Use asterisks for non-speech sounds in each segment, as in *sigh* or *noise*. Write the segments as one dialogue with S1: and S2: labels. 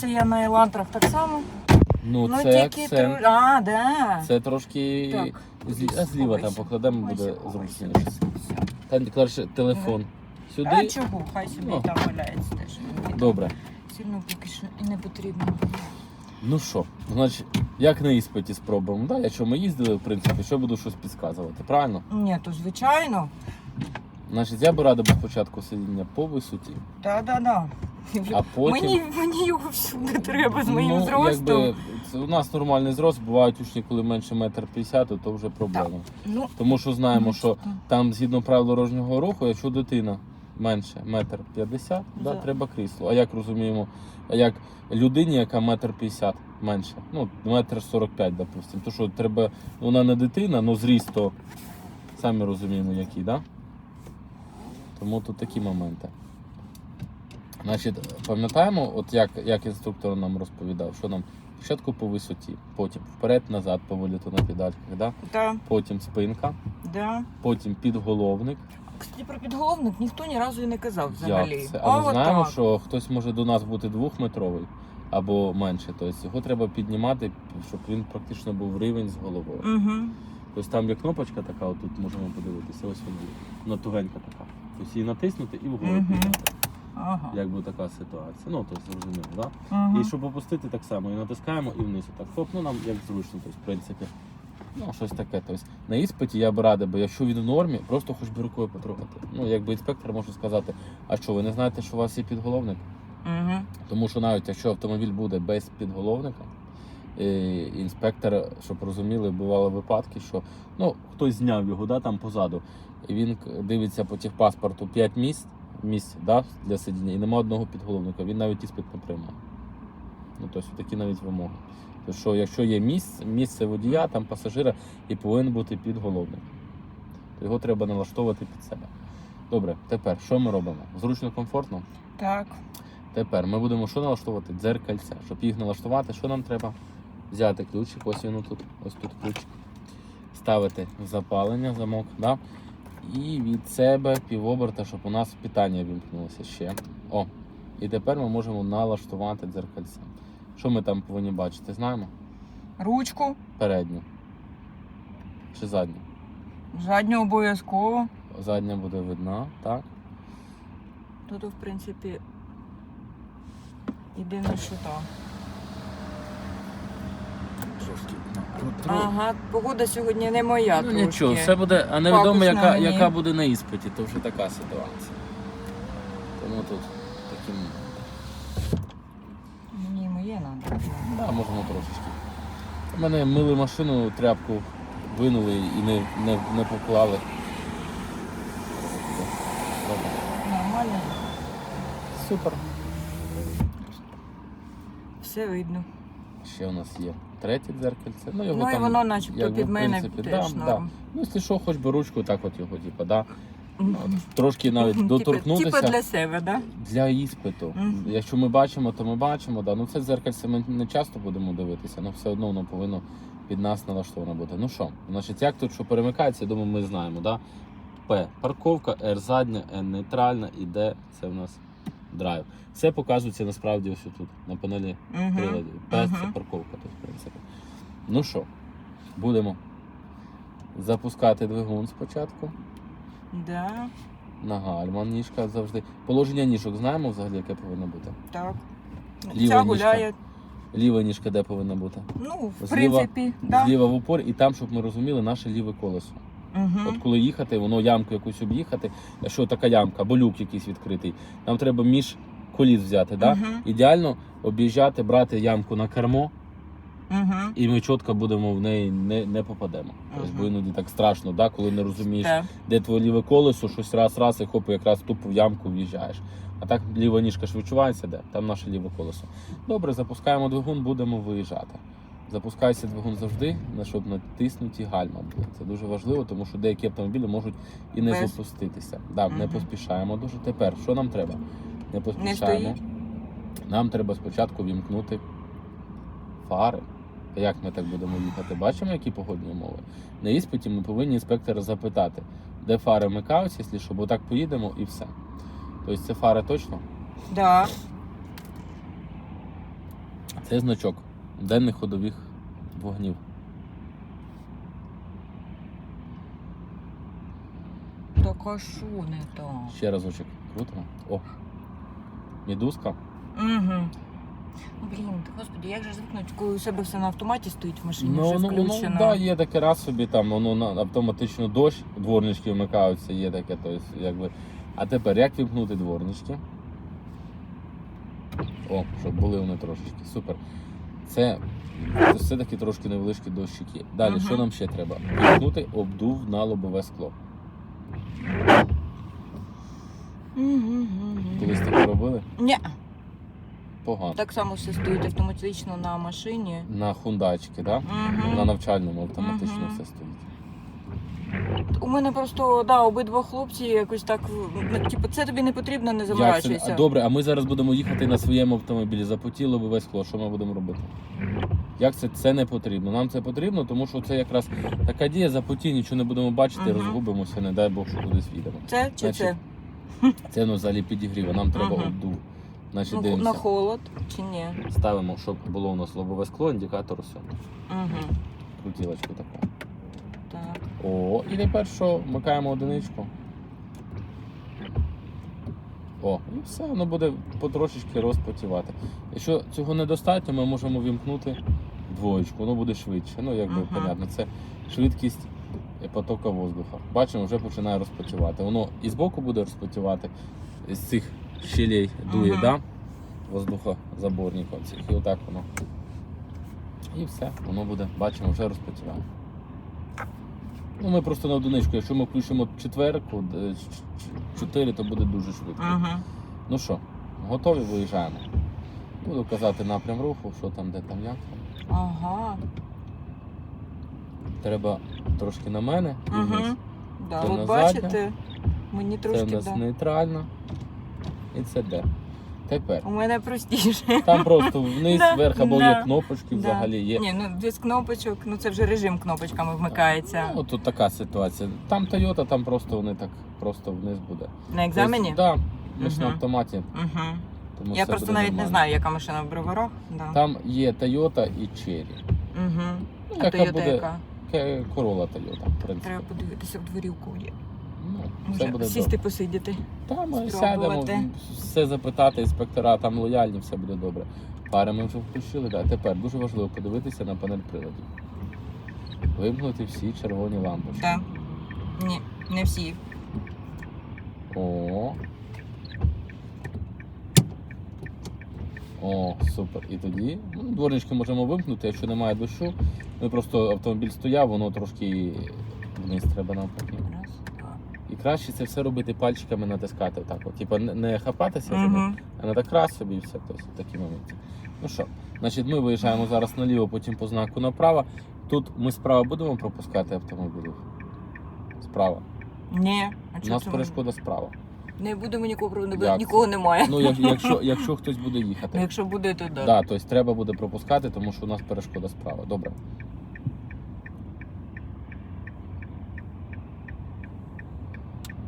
S1: Це я на елантрах так само.
S2: Ну,
S1: Ну,
S2: це
S1: тільки
S2: акцент.
S1: тро- А, да.
S2: Це трошки
S1: Так,
S2: злі... а зліва там
S1: ховайся.
S2: покладемо, буде
S1: ховайся.
S2: зручніше. Там краще телефон.
S1: А
S2: Сюди.
S1: чого? Хай собі
S2: Ну.
S1: там валяється теж. Мені
S2: Добре.
S1: Сильно поки що і не потрібно.
S2: Ну що, значить, як на іспиті спробуємо, да? Якщо ми їздили, в принципі, що буду щось підказувати, правильно?
S1: Ні, то звичайно.
S2: Значить, я би радив спочатку сидіння по висоті,
S1: Да-да-да.
S2: а потім.
S1: Мені, мені його всюди треба з моїм
S2: ну,
S1: зростом.
S2: Якби, це у нас нормальний зрост, бувають учні, коли менше метр п'ятдесят, то вже проблема.
S1: Ну,
S2: Тому що знаємо, що там згідно правил дорожнього руху, якщо дитина менше метр п'ятдесят, да,
S1: Да.
S2: треба крісло. А як розуміємо, а як людині, яка метр п'ятдесят менше, ну метр сорок п'ять, допустимо, то що треба, вона не дитина, але зріст то самі розуміємо, який, да? Тому тут такі моменти. Значить, пам'ятаємо, от як, як інструктор нам розповідав, що нам спочатку по висоті, потім вперед-назад по виліту на педальках, да?
S1: Да,
S2: потім спинка,
S1: да.
S2: потім підголовник.
S1: Кстати, про підголовник ніхто ні разу і не казав взагалі.
S2: Як це? А ми знаємо,
S1: так.
S2: що хтось може до нас бути двохметровий або менше. Тобто його треба піднімати, щоб він практично був рівень з головою.
S1: Угу.
S2: Ось там є кнопочка така, отут можемо подивитися, ось вона. Вона тугенька така. Тобто її натиснути і вгору
S1: Мгм.
S2: підняти.
S1: Ага.
S2: Якби така ситуація. Ну, тобто зрозуміло? Да?
S1: Угу.
S2: І щоб опустити так само, і натискаємо і вниз. Так, хоп, ну нам як зручно, тобто, в принципі. Ну, щось таке. Тобто, на іспиті я б радив, бо якщо він в нормі, просто хоч би рукою потрогати. Ну, якби інспектор може сказати, а що, ви не знаєте, що у вас є підголовник?
S1: Угу.
S2: Тому що навіть якщо автомобіль буде без підголовника, інспектор, щоб розуміли, бували випадки, що ну, хтось зняв його да, там позаду, і він дивиться по техпаспорту 5 місць, місць да, для сидіння, і нема одного підголовника, він навіть іспит не приймає. Ну, тобто такі навіть вимоги. Тобто, що якщо є місце, місце водія, там пасажира, і повинен бути підголовник. То його треба налаштовувати під себе. Добре, тепер що ми робимо? Зручно, комфортно?
S1: Так.
S2: Тепер ми будемо що налаштовувати? Дзеркальця. Щоб їх налаштувати, що нам треба? Взяти ключик, ось він тут, ось тут ключик. Ставити в запалення, замок, да? і від себе півоберта, щоб у нас питання вімкнулося ще. О, і тепер ми можемо налаштувати дзеркальця. Що ми там повинні бачити? Знаємо?
S1: Ручку.
S2: Передню. Чи задню?
S1: Задню обов'язково.
S2: Задня буде видна, так?
S1: Тут, в принципі, єдине, що так.
S2: Трошки.
S1: Ага, погода сьогодні не моя.
S2: Ну
S1: трошки.
S2: нічого, все буде, а невідомо, яка,
S1: мені.
S2: яка буде на іспиті, то вже така ситуація. Тому тут такі.
S1: Мені моє треба.
S2: Да, можемо трошечки. У мене мили машину, тряпку винули і не, не, не поклали. Добре.
S1: Нормально.
S2: Супер.
S1: Все видно.
S2: Ще у нас є третє дзеркальце. Ну, його
S1: Ну і воно начебто під мене
S2: принципі,
S1: теж
S2: да,
S1: норм.
S2: Ну, якщо що, хоч би ручку, так от його, типу, да. Трошки навіть
S1: Типа-
S2: доторкнутися.
S1: Типа для себе, да?
S2: Для іспиту.
S1: Мгм.
S2: Якщо ми бачимо, то ми бачимо. Да. Ну це дзеркальце ми не часто будемо дивитися, але все одно воно повинно під нас налаштовано бути. Ну що, значить, як тут що перемикається, я думаю, ми знаємо. Да? П парковка, Р задня, Н нейтральна і Д це в нас драйв. Все показується насправді ось тут, на панелі
S1: Угу.
S2: приладів. П це
S1: Мгм.
S2: парковка тут, в принципі. Ну що, будемо запускати двигун спочатку.
S1: Да,
S2: На гальма ніжка завжди. Положення ніжок знаємо взагалі, яке повинно бути.
S1: так.
S2: Ліва
S1: Ця
S2: ніжка.
S1: гуляє.
S2: Ліва ніжка де повинна бути?
S1: Ну, в
S2: Зліва-
S1: принципі, да.
S2: Зліва в упор, і там, щоб ми розуміли, наше ліве колесо.
S1: Угу.
S2: От коли їхати, воно ямку якусь об'їхати, якщо така ямка, або люк якийсь відкритий, нам треба між коліс взяти. Да?
S1: Мгм.
S2: Ідеально об'їжджати, брати ямку на кермо,
S1: Угу.
S2: і ми чітко будемо в неї не, не попадемо. Тобто,
S1: Мгм.
S2: бо іноді так страшно, да? коли не розумієш,
S1: Так.
S2: де твоє ліве колесо, щось раз, раз, і хоп, якраз тупо в ямку в'їжджаєш. А так ліва ніжка ж відчувається, де? Там наше ліве колесо. Добре, запускаємо двигун, будемо виїжджати. Запускається двигун завжди, на щоб натиснуті гальма були. Це дуже важливо, тому що деякі автомобілі можуть і не
S1: Без.
S2: запуститися. Да, Не поспішаємо дуже. Тепер що нам треба? Не поспішаємо. Нам треба спочатку вімкнути фари. А Як ми так будемо їхати? Бачимо, які погодні умови. На іспиті ми повинні інспектора запитати, де фари вмикаються, якщо що, бо так поїдемо і все. Тобто це фари точно?
S1: Да.
S2: Це значок денних ходових вогнів.
S1: Так а не так?
S2: Ще разочок. Крутимо. О. Мідузка.
S1: Угу. Блін, господи, як же звикнуть, коли у себе все на автоматі стоїть в машині,
S2: Ну,
S1: вже
S2: ну, ну,
S1: включено.
S2: да, є таке раз собі там, воно на автоматично дощ, дворнички вмикаються, є таке, то есть, якби. А тепер як вімкнути дворнички? О, щоб були вони трошечки. Супер. Це, все-таки трошки невеличкі дощики. Далі,
S1: Мгм.
S2: що нам ще треба? Вімкнути обдув на лобове скло. Колись таке робили?
S1: Ні,
S2: Погано.
S1: так само все стоїть автоматично на машині.
S2: На хундачки, да?
S1: Угу.
S2: На навчальному автоматично
S1: Мгм.
S2: все стоїть.
S1: У мене просто да, обидва хлопці якось так. ну, Типу, це тобі не потрібно, не
S2: Як це?
S1: заморачуйся.
S2: Добре, а ми зараз будемо їхати на своєму автомобілі, запотіло би весь скло. Що ми будемо робити? Як це? Це не потрібно. Нам це потрібно, тому що це якраз така дія запоті, нічого не будемо бачити,
S1: Мгм.
S2: розгубимося, не дай Бог, що кудись в'їдемо.
S1: Це чи
S2: Значить,
S1: це? *laughs*
S2: Це ну, взагалі підігріва, нам треба
S1: Мгм.
S2: обдув. Значить,
S1: Ну, на холод чи ні?
S2: Ставимо, щоб було у нас лобове скло, індикатор усе.
S1: Угу.
S2: Крутілочку таку. О, і тепер що? Вмикаємо одиничку. О, і все, воно буде потрошечки розпотівати. Якщо цього недостатньо, ми можемо вімкнути двоєчку, воно буде швидше. Ну, якби
S1: Мгм.
S2: понятно, це швидкість потока воздуха. Бачимо, вже починає розпотівати. Воно і збоку буде розпотівати, з цих щелей дує,
S1: Мгм.
S2: да? воздухозаборник оцих. І отак воно. І все, воно буде, бачимо, вже розпотіває. Ну, ми просто на одиничку. Якщо ми включимо четверку, д- ч- ч- чотири, то буде дуже швидко.
S1: Угу.
S2: Ну що, готові виїжджаємо. Буду казати напрям руху, що там, де там, як там.
S1: Ага.
S2: Треба трошки на мене.
S1: Угу. Да, от бачите, мені
S2: Це
S1: трошки
S2: в нас
S1: да.
S2: нейтрально. І це де. Тепер.
S1: У мене простіше.
S2: Там просто вниз,
S1: Да,
S2: вверх або
S1: да,
S2: є кнопочки
S1: Да.
S2: взагалі є.
S1: Ні, ну без кнопочок, ну це вже режим кнопочками вмикається.
S2: Ну, тут така ситуація. Там Toyota, там просто вони так просто вниз буде.
S1: На екзамені?
S2: Так, да, ми ж на
S1: Мгм.
S2: автоматі.
S1: Угу.
S2: Тому
S1: Я
S2: все
S1: просто
S2: буде
S1: навіть не
S2: нормально.
S1: знаю, яка машина в броварах. Да.
S2: Там є Toyota і Cherry.
S1: Угу.
S2: Ну,
S1: А
S2: яка
S1: Toyota
S2: буде
S1: яка?
S2: Ке- Corolla Toyota, в принципі.
S1: Треба подивитися в дворі у кого є.
S2: Все
S1: Може
S2: буде
S1: сісти
S2: добре.
S1: посидіти.
S2: Там ми
S1: спробувати.
S2: сядемо, все запитати, інспектора там лояльні, все буде добре. Пари ми вже включили. Да. Тепер дуже важливо подивитися на панель приладів. Вимкнути всі червоні лампочки.
S1: Так. Ні, не всі.
S2: О. О, супер. І тоді ну, дворнички можемо вимкнути, якщо немає дощу. Ми просто автомобіль стояв, воно трошки вниз треба навпаки.
S1: Раз.
S2: І краще це все робити пальчиками натискати. Так, от. Типа не, хапатися за них, а не так раз собі і все. Тобто в такі моменти. Ну що, значить, ми виїжджаємо зараз наліво, потім по знаку направо. Тут ми справа будемо пропускати автомобілів. Справа.
S1: Ні. А
S2: У нас
S1: ми-
S2: перешкода справа.
S1: Не будемо нікого, не
S2: Як
S1: нікого немає.
S2: Ну, як, якщо, якщо хтось буде
S1: Ну,
S2: їхати.
S1: Якщо буде, то да.
S2: Да, тобто треба буде пропускати, тому що у нас перешкода справа. Добре.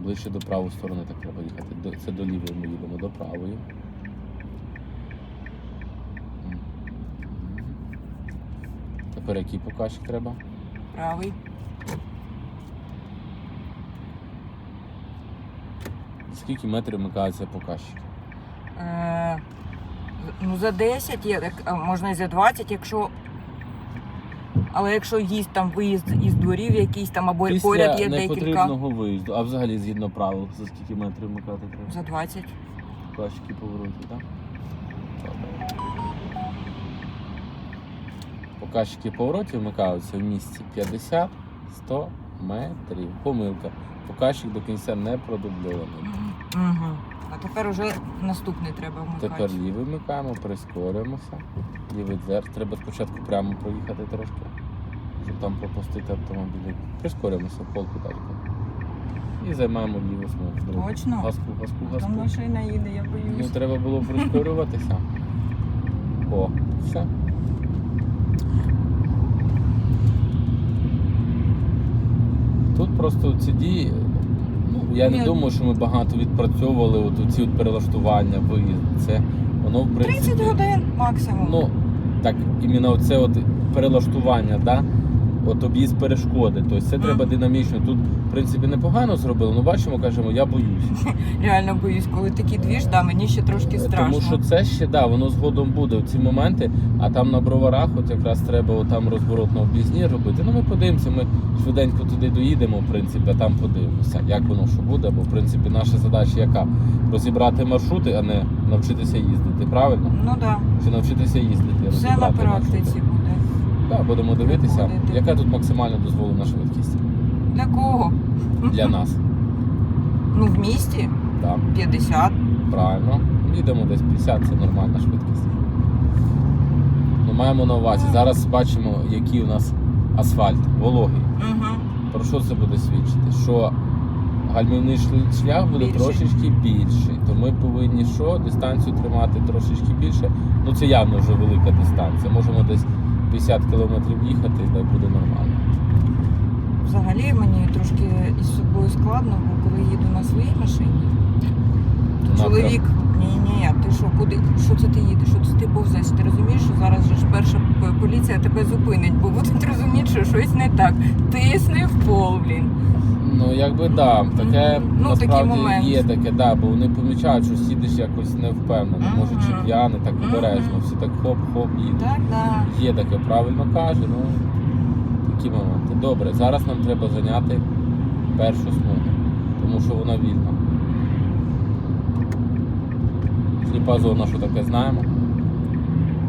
S2: Ближче до правої сторони так треба їхати. Це до лівої ми їдемо до правої. Тепер який показчик треба?
S1: Правий.
S2: Скільки метрів вмикаються показчики?
S1: Е, ну, за 10 є, так, а можна і за 20, якщо. Але якщо є там виїзд із дворів якийсь там або
S2: Після
S1: поряд є декілька.
S2: непотрібного виїзду, а взагалі згідно правил, за скільки метрів вмикати треба?
S1: За 20.
S2: Показчики поворотів, так? Показчики поворотів вмикаються в місці 50-100 метрів. Помилка. Показчик до кінця не продубльований.
S1: Угу. А тепер уже наступний треба вмикати.
S2: Тепер лівий вмикаємо, прискорюємося. Лівий дверь. Треба спочатку прямо проїхати трошки, щоб там пропустити автомобілі. Прискорюємося в полку далі. І займаємо ліву смугу.
S1: Точно?
S2: Газку, газку, газку.
S1: Там машина їде, я
S2: Ну, треба було прискорюватися. *laughs* О, все. Тут просто ці дії. Ну, я не думаю, що ми багато відпрацьовували от ці от перелаштування, виїзд. Це воно в
S1: 30 годин максимум.
S2: Ну, так іменно оце от перелаштування, да? От об'їзд перешкоди. Тобто це треба динамічно. Тут, в принципі, непогано зробили, але бачимо, кажемо, я боюсь. *laughs*
S1: Реально боюсь, коли такий двіж, да, мені ще трошки страшно.
S2: Тому що це ще да, воно згодом буде в ці моменти, а там на броварах, от якраз треба от там розворот на об'їзні робити. Ну ми подивимося, ми швиденько туди доїдемо, в принципі, а там подивимося, як воно що буде. Бо в принципі наша задача яка? Розібрати маршрути, а не навчитися їздити. Правильно?
S1: Ну так,
S2: Чи навчитися їздити?
S1: да. все на практиці
S2: маршрути. Так, будемо дивитися,
S1: Виходити.
S2: яка тут максимально дозволена швидкість
S1: Для кого?
S2: для нас.
S1: Ну, в місті
S2: Так,
S1: 50.
S2: правильно. Їдемо десь 50, це нормальна швидкість. Ну, маємо на увазі. Зараз бачимо, який у нас асфальт, вологий.
S1: Угу.
S2: Про що це буде свідчити? Що гальмівний шлях буде
S1: Більший.
S2: трошечки більший. То ми повинні що? Дистанцію тримати трошечки більше. Ну це явно вже велика дистанція. Можемо десь 50 км їхати, так буде нормально.
S1: Взагалі мені трошки із собою складно, бо коли їду на своїй машині. Чоловік, ні, ні, ти що, куди? Що це ти їдеш? Що це ти повзеш? Ти розумієш, що зараз же ж перша поліція тебе зупинить, бо будуть розуміти, що щось не так. Тисни в пол, блін.
S2: Ну, якби да, таке
S1: Ну,
S2: насправді
S1: момент.
S2: є таке, да, бо вони помічають, що сидиш якось невпевнено, може чи п'яний, так обережно, всі так хоп-хоп їдуть.
S1: Так, да.
S2: Є таке, правильно каже, ну такі моменти. Добре, зараз нам треба зайняти першу смугу, тому що вона вільна. Сліпа що таке знаємо,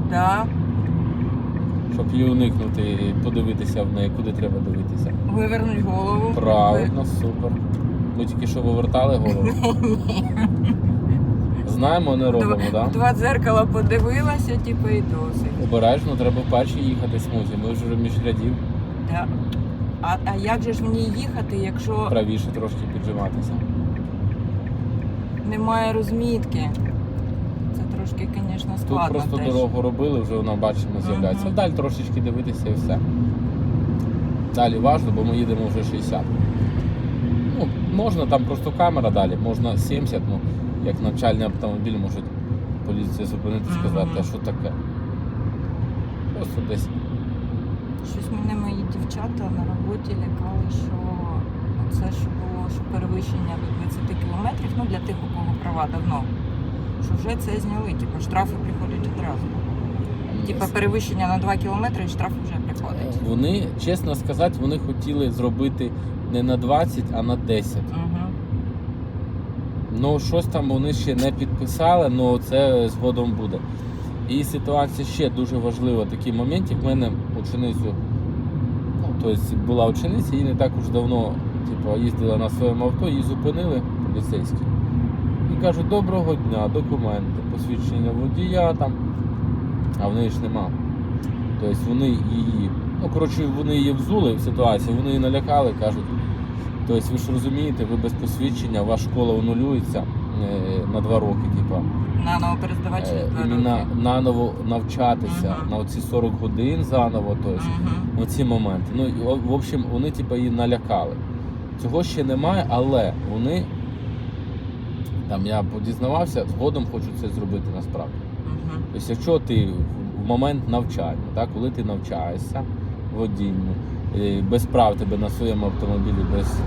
S1: Да.
S2: щоб її уникнути, і подивитися в неї, куди треба дивитися.
S1: Вивернуть голову.
S2: Правильно, супер. Ми тільки що вивертали голову. *laughs* Знаємо, не робимо, так?
S1: Два дзеркала подивилася, типу, і досить.
S2: Обережно, треба вперше їхати смузі. Ми вже між рядів
S1: Да. А, а як же ж мені їхати, якщо
S2: правіше трошки піджиматися.
S1: немає розмітки? Трошки, звісно,
S2: Тут просто
S1: теж.
S2: дорогу робили, вже вона бачимо з'являється.
S1: Мгм.
S2: Вдаль трошечки дивитися і все. Далі важно, бо ми їдемо вже 60. Ну, можна там просто камера далі, можна 70, ну, як навчальний автомобіль може поліція зупинити і сказати, а що таке. Просто десь
S1: Щось мене мої дівчата на роботі лякали, що це що було що перевищення до 20 кілометрів, ну для тих, у кого права давно. Що вже це зняли, типу штрафи приходять одразу. Типу перевищення на 2 кілометри і штраф вже приходить.
S2: Вони, чесно сказати, вони хотіли зробити не на 20, а на 10.
S1: Угу.
S2: Ну, щось там вони ще не підписали, але це згодом буде. І ситуація ще дуже важлива. Такий момент, як в мене ученицю, ну, тобто була учениця, їй не так уж давно типу, їздила на своєму авто, її зупинили поліцейські. І кажуть, доброго дня, документи, посвідчення водія там, а в неї ж нема. Тобто вони її, ну коротше, вони її взули в ситуації, вони її налякали, кажуть. Тобто ви ж розумієте, ви без посвідчення, ваша школа анулюється е, на два роки, типа.
S1: Наново перездавати через 2 роки.
S2: наново навчатися
S1: Мгм.
S2: на оці 40 годин заново, тобто,
S1: Мгм.
S2: оці моменти. Ну, в общем, вони типа її налякали. Цього ще немає, але вони, там я подізнавався, згодом хочуть це зробити насправді.
S1: Мгм.
S2: Тобто, якщо ти в- момент навчання, так, коли ти навчаєшся водінню, без прав тебе на своєму автомобілі, без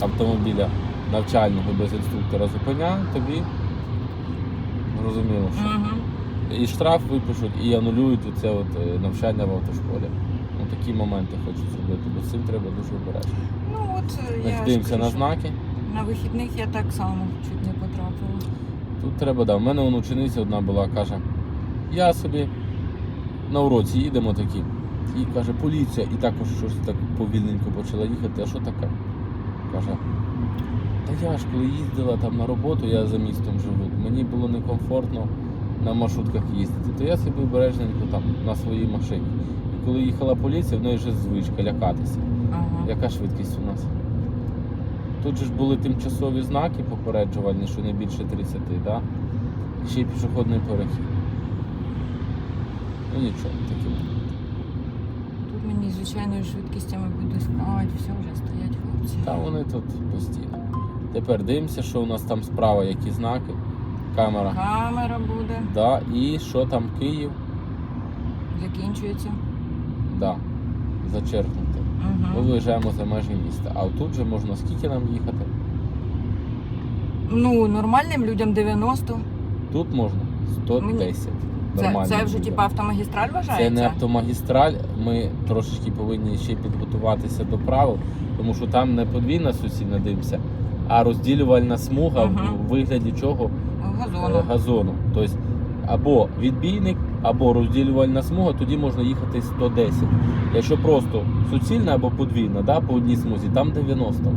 S2: автомобіля навчального, без інструктора зупиняють, тобі зрозуміло, що
S1: Мгм.
S2: і штраф випишуть, і анулюють це от е, навчання в автошколі. Ну, такі моменти хочуть зробити, бо з цим треба дуже обережно.
S1: Ну от
S2: Ми
S1: я
S2: дивимося на знаки.
S1: На вихідних я так само чуть не потрапила.
S2: Тут треба, да. У мене вон учениця одна була, каже, я собі на уроці їдемо такі. І каже, поліція, і також щось так повільненько почала їхати. А що таке? Каже, та я ж коли їздила там на роботу, я за містом живу. Мені було некомфортно на маршрутках їздити. То я собі обережненько там на своїй машині. І коли їхала поліція, в неї вже звичка лякатися.
S1: Ага.
S2: Яка швидкість у нас? Тут же ж були тимчасові знаки попереджувальні, що не більше 30, да? Ще й пішохідний перехід. Ну нічого, такі.
S1: Тут мені звичайною швидкістями відпускають, все вже стоять хлопці.
S2: Та вони тут постійно. Тепер дивимося, що у нас там справа, які знаки. Камера.
S1: Камера буде.
S2: Да, і що там Київ?
S1: закінчується.
S2: Да, зачеркнути. Ми виїжджаємо за межі міста. А тут же можна скільки нам їхати?
S1: Ну, нормальним людям 90.
S2: Тут можна 110.
S1: Це,
S2: Нормально
S1: це вже типа автомагістраль
S2: Це
S1: вважається?
S2: не автомагістраль. Ми трошечки повинні ще підготуватися до правил, тому що там не подвійна суцільна дивимося, а розділювальна смуга
S1: Мгм.
S2: в вигляді чого
S1: Газону.
S2: Е, газону. Тобто або відбійник, або розділювальна смуга, тоді можна їхати 110. Якщо просто суцільна або подвійна, да, по одній смузі, там 90.
S1: Угу.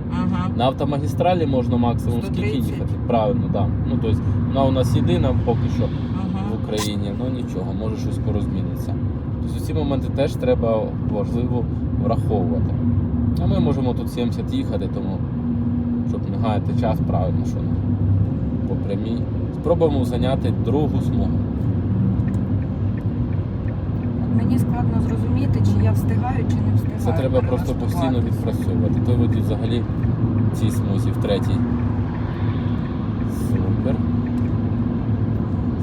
S2: На автомагістралі можна максимум скільки їхати? Правильно, да. Ну тобто вона у нас єдина поки що в
S1: Угу.
S2: Україні, ну нічого, може щось скоро зміниться. Тобто ці моменти теж треба важливо враховувати. А ми можемо тут 70 їхати, тому щоб не гаяти час, правильно, що по прямій. Спробуємо зайняти другу смугу.
S1: Мені складно зрозуміти, чи я встигаю, чи не встигаю.
S2: Це треба просто постійно відпрацьовувати. Той водій взагалі цій смузі, в третій. Супер.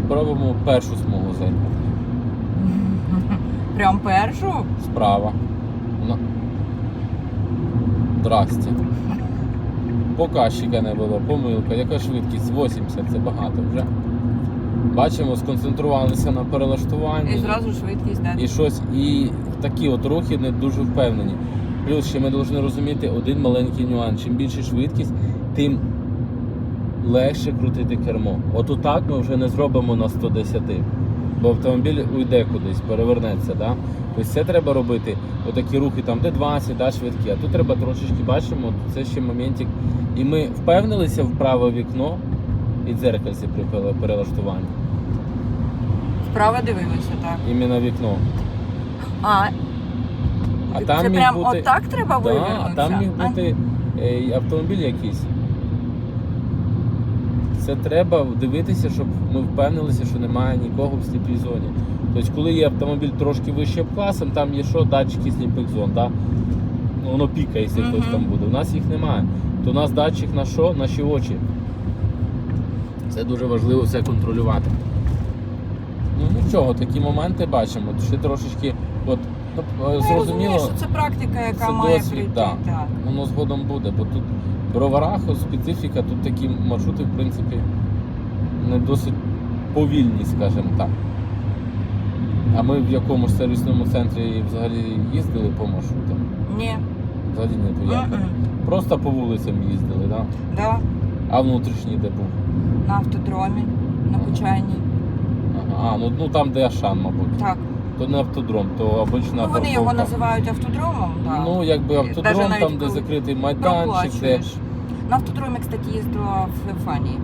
S2: Спробуємо першу смугу зайняти. *laughs*
S1: Прям першу?
S2: Справа. Ну. Здрасте. Показчика не було, помилка. Яка швидкість? 80, це багато вже. Бачимо, сконцентрувалися на перелаштуванні.
S1: І зразу швидкість, да?
S2: І щось, і такі от рухи не дуже впевнені. Плюс ще ми повинні розуміти один маленький нюанс. Чим більше швидкість, тим легше крутити кермо. От отак ми вже не зробимо на 110, бо автомобіль уйде кудись, перевернеться. Да? Тобто це треба робити, отакі рухи там, де 20, да, швидкі. А тут треба трошечки бачимо, це ще моментик. І ми впевнилися в праве вікно і дзеркальце при пере- перелаштуванні.
S1: Вправо дивилися, так.
S2: Іменно вікно.
S1: А,
S2: А
S1: це
S2: там міг
S1: прям
S2: бути...
S1: отак треба
S2: Да,
S1: вивернутися?
S2: а там міг
S1: А,
S2: бути е, автомобіль якийсь. Це треба дивитися, щоб ми впевнилися, що немає нікого в сліпій зоні. Тобто, коли є автомобіль трошки вище класом, там є що датчики сліпих зон. Да? Ну, Воно пікає, якщо хтось там буде. У нас їх немає. То у нас датчик на що? Наші очі. Це дуже важливо все контролювати. Ну нічого, такі моменти бачимо. Ще трошечки, от, ну, зрозуміло.
S1: розумію, що це практика, яка
S2: це
S1: має
S2: досвід,
S1: прийти.
S2: да.
S1: Так.
S2: Воно згодом буде, бо тут Броварахо, специфіка, тут такі маршрути, в принципі, не досить повільні, скажімо так. А ми в якомусь сервісному центрі взагалі їздили по маршрутам.
S1: Ні.
S2: Взагалі не поїхали. Просто по вулицям їздили, да?
S1: Да.
S2: а внутрішній де був.
S1: На автодромі, на Почайній.
S2: Ага. А, ну, ну там, де Ашан, мабуть.
S1: Так.
S2: То не автодром, то обична
S1: Ну, вони його
S2: парковка.
S1: називають автодромом, так.
S2: Ну, якби автодром,
S1: навіть
S2: там, де
S1: коли
S2: закритий майданчик, де
S1: Проплачуєш. На автодромі, кстати, їздила в Фанії.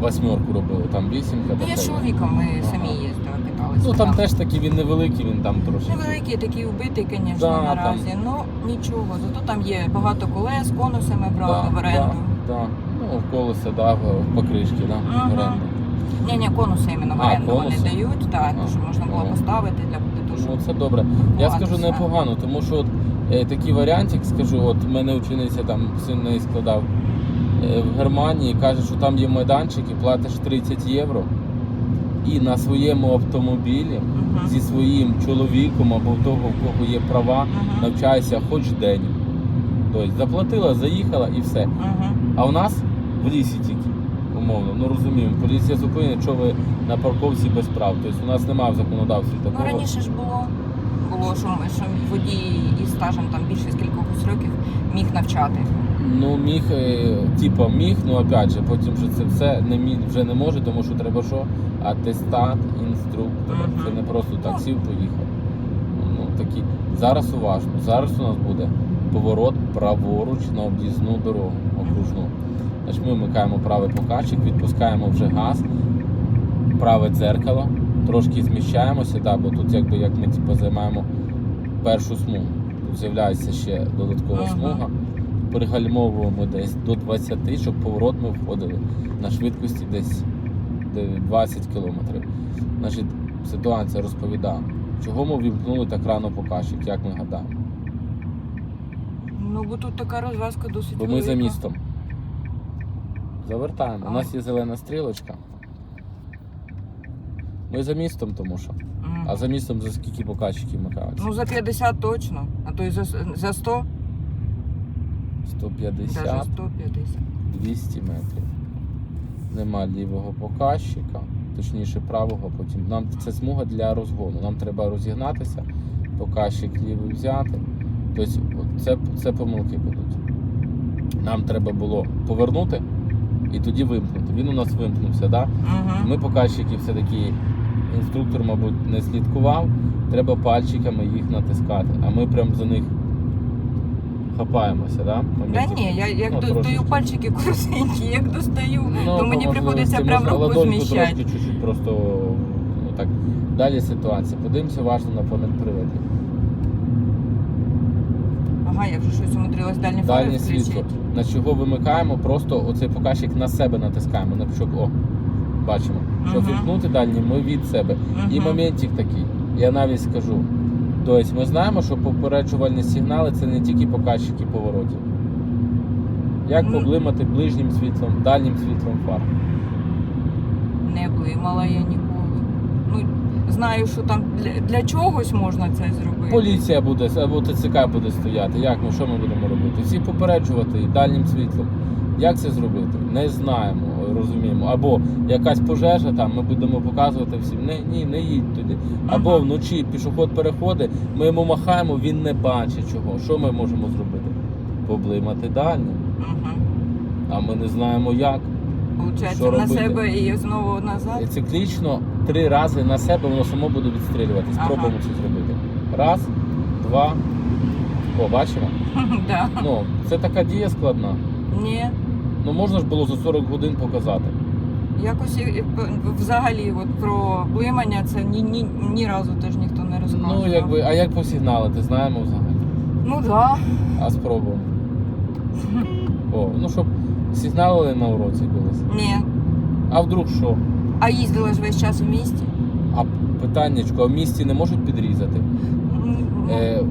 S2: восьмерку робили, там вісімка.
S1: Ну, я з чоловіком, ми
S2: Ага.
S1: самі їздили, каталися.
S2: Ну там теж такий він невеликий, він там трошки.
S1: Невеликий, такий вбитий, звісно,
S2: Да,
S1: наразі. Ну нічого. Зато там є багато колес, конуси ми брали в оренду.
S2: Да, да. Ну, в колеса, да, в покришки, да,
S1: Ага.
S2: в оренду.
S1: Ні, ні, конуси іменно в
S2: А,
S1: оренду вони
S2: конуси?
S1: дають, так, щоб можна було
S2: Ага.
S1: поставити для щоб
S2: Ну, це добре. Я скажу непогано, тому що от, е, такий варіантик, скажу, от в мене учениця там син неї складав е, в Германії, каже, що там є майданчик і платиш 30 євро. І на своєму автомобілі
S1: Мгм.
S2: зі своїм чоловіком або в того, в кого є права,
S1: Мгм.
S2: навчайся хоч день. Тобто заплатила, заїхала і все.
S1: Мгм.
S2: А у нас в лісі тільки, умовно, ну розуміємо, поліція зупинить, що ви на парковці без прав. Тобто у нас немає в законодавстві
S1: Ну раніше ж було. Було, що, ми- що водій із стажем там більше з кількох років міг навчати.
S2: Ну, міг, е, типа міг, ну опять же, потім же це все не міг, вже не може, тому що треба що? Атестат, інструктор.
S1: Мгм.
S2: Це не просто так сів, поїхав. Ну, такі. Зараз уважно. Зараз у нас буде поворот праворуч на об'їзну дорогу окружну. Значить, ми вмикаємо правий покачик, відпускаємо вже газ, праве дзеркало, трошки зміщаємося, да, бо тут якби як ми типу, займаємо першу смугу. Тут з'являється ще додаткова
S1: Ага.
S2: смуга. Пригальмовуємо десь до 20, щоб поворот ми входили на швидкості десь 20 км. Значить, ситуація розповідає, чого ми вімкнули так рано покажчик, як ми гадаємо.
S1: Ну бо тут така розв'язка досить
S2: Бо ми
S1: велика.
S2: за містом. Завертаємо. У нас є зелена стрілочка. Ми за містом, тому що.
S1: Мгм.
S2: А за містом за скільки показчиків вмикаються?
S1: Ну, за 50 точно. А то і за, за 100?
S2: 150,
S1: Даже 150.
S2: 200 метрів. Нема лівого показчика, точніше правого, потім. Нам це смуга для розгону. Нам треба розігнатися, показчик лівий взяти. Тобто це, це помилки будуть. Нам треба було повернути і тоді вимкнути. Він у нас вимкнувся, да?
S1: Угу.
S2: Ми показчики все-таки інструктор, мабуть, не слідкував. Треба пальчиками їх натискати. А ми прям за них хапаємося, да? Моменті-
S1: ні, я як
S2: Ну,
S1: достаю пальчики коротенькі, як достаю,
S2: Ну,
S1: то мені приходиться
S2: можливості
S1: прям руку
S2: ладоньку
S1: зміщати.
S2: трошки чуть-чуть просто ну, так. Далі ситуація. Подивимося уважно на панель приводі.
S1: Ага, я вже щось умудрилась дальні фари
S2: Дальнє
S1: включити.
S2: світло. На чого вимикаємо, просто оцей показчик на себе натискаємо. На пучок О. Бачимо. Щоб
S1: Мгм.
S2: вімкнути дальній, ми від себе. І
S1: Мгм.
S2: моментик такий. Я навіть скажу. Тобто ми знаємо, що попереджувальні сигнали це не тільки показчики поворотів. Як
S1: Ну.
S2: поблимати ближнім світлом, дальнім світлом фар.
S1: Не блимала я ніколи. Ну, знаю, що там для, для чогось можна це зробити.
S2: Поліція буде або ТЦК буде стояти. Як ми що ми будемо робити? Всі попереджувати і дальнім світлом. Як це зробити? Не знаємо, розуміємо. Або якась пожежа там, ми будемо показувати всім. Не, ні, не їдь туди. Або
S1: Ага.
S2: вночі пішоход переходить, ми йому махаємо, він не бачить чого. Що ми можемо зробити? Поблимати дальнім.
S1: Угу.
S2: А ми не знаємо як.
S1: Получається, на себе і знову назад.
S2: І циклічно три рази на себе воно само буде відстрілювати.
S1: Ага.
S2: Спробуємо це зробити. Раз, два. О, бачимо? *laughs*
S1: да.
S2: Ну, це така дія складна.
S1: Ні.
S2: Ну можна ж було за 40 годин показати.
S1: Якось взагалі от про блимання це ні, ні, ні разу теж ніхто не розказував.
S2: Ну, якби, а як посигналити, знаємо взагалі.
S1: Ну да.
S2: А спробуємо. О, ну щоб сигналили на уроці колись.
S1: Ні.
S2: А вдруг що?
S1: А їздила ж весь час в місті.
S2: А питаннячко, а в місті не можуть підрізати? Е,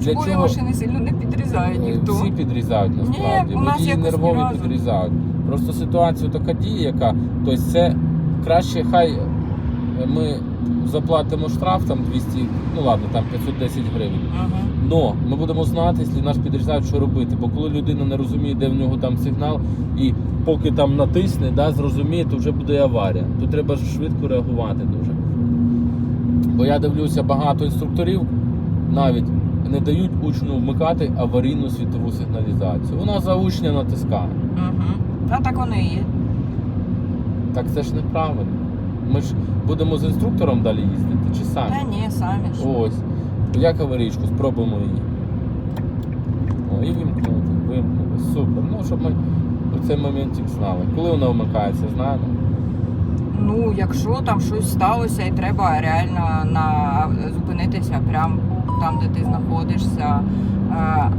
S2: для чого
S1: машини сильно не підрізають
S2: Е,
S1: ніхто.
S2: всі підрізають насправді?
S1: у нас
S2: Водії
S1: якось ні
S2: нервові
S1: разу.
S2: підрізають. Просто ситуація така дія, яка. Тобто це краще, хай е, ми заплатимо штраф там 200, ну ладно, там 510 гривень.
S1: Ага.
S2: Но ми будемо знати, якщо нас підрізають, що робити. Бо коли людина не розуміє, де в нього там сигнал, і поки там натисне, да, зрозуміє, то вже буде аварія. Тут треба швидко реагувати дуже. Бо я дивлюся, багато інструкторів навіть не дають учню вмикати аварійну світову сигналізацію. Вона за учня натискає.
S1: Угу. А так воно і є.
S2: Так це ж неправильно. Ми ж будемо з інструктором далі їздити чи самі?
S1: Та ні, самі ж.
S2: Ось. Як аварійку, спробуємо її. О, і вимкнути, вимкнули. Супер. Ну, щоб ми у цей моментик знали. Коли вона вмикається, знаємо.
S1: Ну, якщо там щось сталося і треба реально на зупинитися прямо там, де ти знаходишся. Е,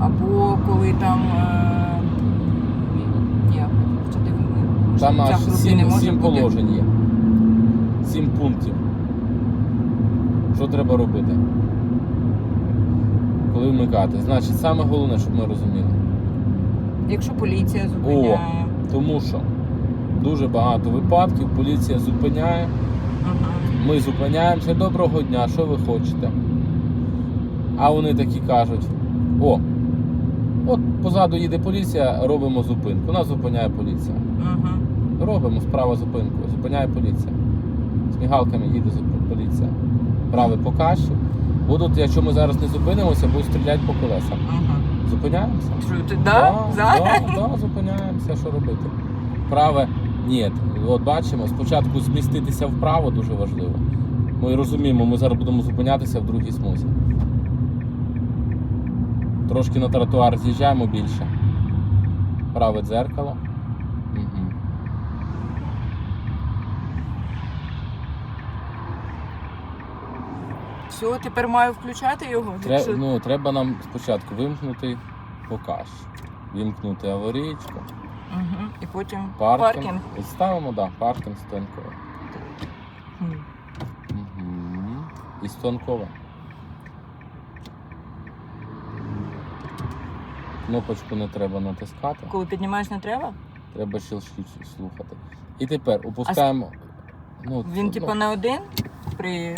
S1: або коли там. Е... Ні, хоча ти
S2: Там аж сім, сім положень є. Сім пунктів. Що треба робити? Коли вмикати? Значить, саме головне, щоб ми розуміли.
S1: Якщо поліція зупиняє.
S2: Тому що дуже багато випадків, поліція зупиняє,
S1: Ага.
S2: ми зупиняємося. Доброго дня, що ви хочете? А вони такі кажуть: о, от позаду їде поліція, робимо зупинку. Нас зупиняє поліція.
S1: Ага.
S2: Робимо справа зупинку, зупиняє поліція. Мігалками їде поліція. Правий покажчик. Будуть, якщо ми зараз не зупинимося, будуть стріляти по колесам.
S1: Ага.
S2: Зупиняємося?
S1: Що да?
S2: Да, да, да, зупиняємося, що робити. Праве ні. От бачимо, спочатку зміститися вправо дуже важливо. Ми розуміємо, ми зараз будемо зупинятися в другій смузі. Трошки на тротуар з'їжджаємо більше. Праве дзеркало. Угу.
S1: Все, тепер маю включати його.
S2: Тре,
S1: Якщо-
S2: ну, треба нам спочатку вимкнути покаж. Вимкнути аварійку,
S1: Угу. І потім
S2: паркінг.
S1: паркінг.
S2: І ставимо, да, паркінг стонковий.
S1: Хм.
S2: Угу. І стонкове. Кнопочку не треба натискати,
S1: Коли піднімаєш, не треба?
S2: треба щелчки слухати. І тепер опускаємо Ну,
S1: Він
S2: ну,
S1: типу не один при.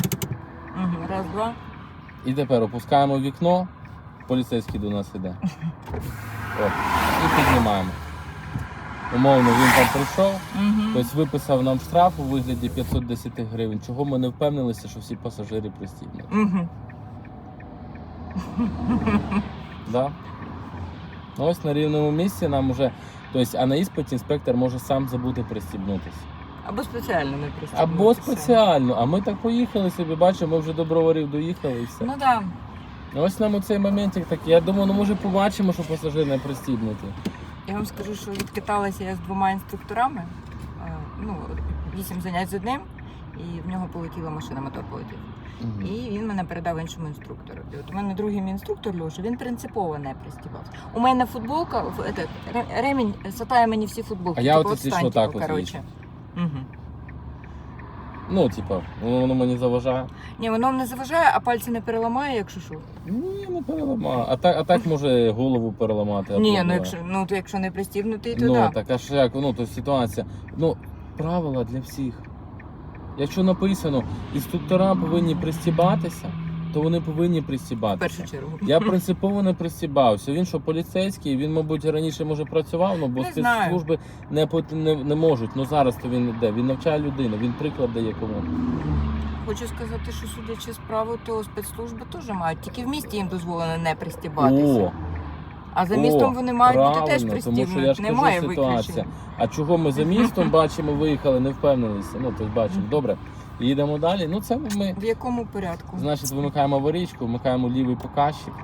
S1: Угу. Раз, два.
S2: І тепер опускаємо вікно, поліцейський до нас іде. О, і піднімаємо. Умовно, він там прийшов,
S1: Угу.
S2: тобто виписав нам штраф у вигляді 510 гривень. Чого ми не впевнилися, що всі пасажири пристібнуть.
S1: Угу.
S2: Да? Ну, Ось на рівному місці нам уже. Тобто, а на іспиті інспектор може сам забути пристібнутися.
S1: Або спеціально не пристібнутися.
S2: Або спеціально. А ми так поїхали собі, бачимо, ми вже до броварів доїхали і все.
S1: Ну так. Да.
S2: Ось нам у цей моментик такий. Я думаю, ну може побачимо, що пасажир не пристібнутий.
S1: Я вам скажу, що відкаталася я з двома інструкторами. Е, Ну, вісім занять з одним, і в нього полетіла машина, мотор полетів.
S2: Мгм.
S1: І він мене передав іншому інструктору. І от у мене другий мій інструктор Льоша, він принципово не пристібався. У мене футболка, этот, ремінь сатає мені всі футболки.
S2: А я от
S1: встань,
S2: лише отак
S1: типу,
S2: от
S1: коротше. Угу.
S2: Ну, типа, воно, воно мені заважає.
S1: Ні, воно не заважає, а пальці не переламає, якщо що.
S2: Ні, не переламаю. А так, а так може голову переламати.
S1: Ні, ну якщо ну то якщо не пристібнутий, то
S2: Ну,
S1: да.
S2: так а ж як, ну, то ситуація. Ну, правила для всіх. Якщо написано, інструктора повинні пристібатися, то вони повинні
S1: В першу чергу.
S2: Я принципово не пристібався. Він що поліцейський, він, мабуть, раніше може працював, ну бо
S1: Не знаю.
S2: спецслужби не, пот- не, не можуть. Ну зараз то він іде. Він навчає людину, він приклад дає кому.
S1: Хочу сказати, що судячи справу, то спецслужби теж мають. Тільки в місті їм дозволено не пристібатися.
S2: О,
S1: а за
S2: о,
S1: містом вони мають бути теж
S2: правильно, тому що я
S1: пристібнуті.
S2: ж
S1: Немає
S2: кажу ситуація.
S1: виключень.
S2: А чого ми за містом *laughs* бачимо, виїхали, не впевнилися. Ну, тобто бачимо, добре. Їдемо далі. Ну, це ми,
S1: В якому порядку?
S2: значить, вимикаємо аварійку, вмикаємо лівий показчик.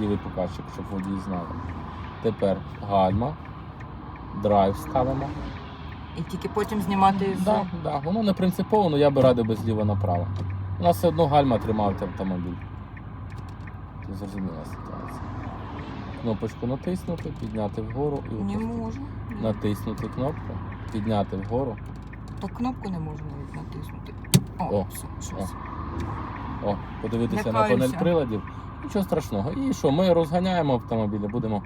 S2: Лівий показчик, щоб водії знали. Тепер гальма, драйв ставимо.
S1: І тільки потім знімати з
S2: Да, да. Воно не принципово, але я би радив би зліва направо. У нас все одно гальма тримав автомобіль. Це зрозуміла ситуація. Кнопочку натиснути, підняти вгору і
S1: не
S2: опустити.
S1: можу.
S2: Натиснути кнопку, підняти вгору.
S1: Так кнопку не можу навіть натиснути. О,
S2: О,
S1: все, щось.
S2: О, подивитися на панель приладів. Нічого страшного. І що, ми розганяємо автомобілі, будемо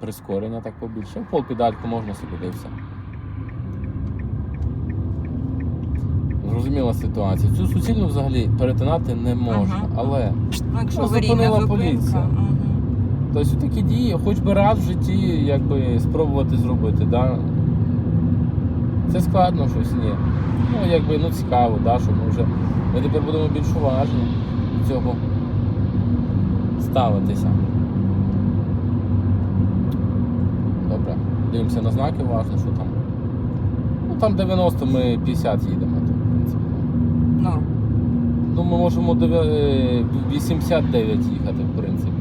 S2: прискорення так побільше. Пол педальку можна собі все. Зрозуміла ситуація. Цю суцільну взагалі перетинати не можна,
S1: Ага.
S2: але
S1: Ну, якщо
S2: Ну,
S1: аварійна
S2: зупинила
S1: зупинка.
S2: поліція.
S1: мгм.
S2: тобто такі дії, хоч би раз в житті якби спробувати зробити. Да? Це складно щось, ні. Ну, якби ну цікаво, да, що ми вже ми тепер будемо більш уважні до цього ставитися. Добре, дивимося на знаки, важно, що там. Ну там 90, ми 50 їдемо, то, в принципі.
S1: Норм.
S2: Ну, ми можемо е, 89 їхати, в принципі.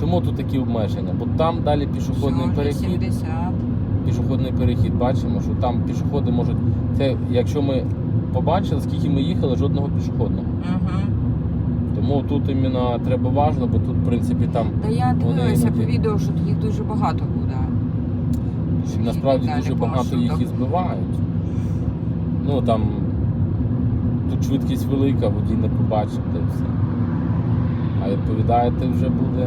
S2: Чому тут такі обмеження? Бо там далі пішохідний перехід.
S1: 80.
S2: Пішохідний перехід бачимо, що там пішоходи можуть. Це якщо ми побачили, скільки ми їхали, жодного пішохідного.
S1: Угу.
S2: Тому тут іменно треба важно, бо тут, в принципі, там
S1: Та я
S2: Вони
S1: дивилася
S2: іноді-
S1: по відео, що їх дуже багато буде.
S2: насправді
S1: далі
S2: дуже багато їх і збивають. Ну там тут швидкість велика, водій не побачив, де все. А відповідаєте вже буде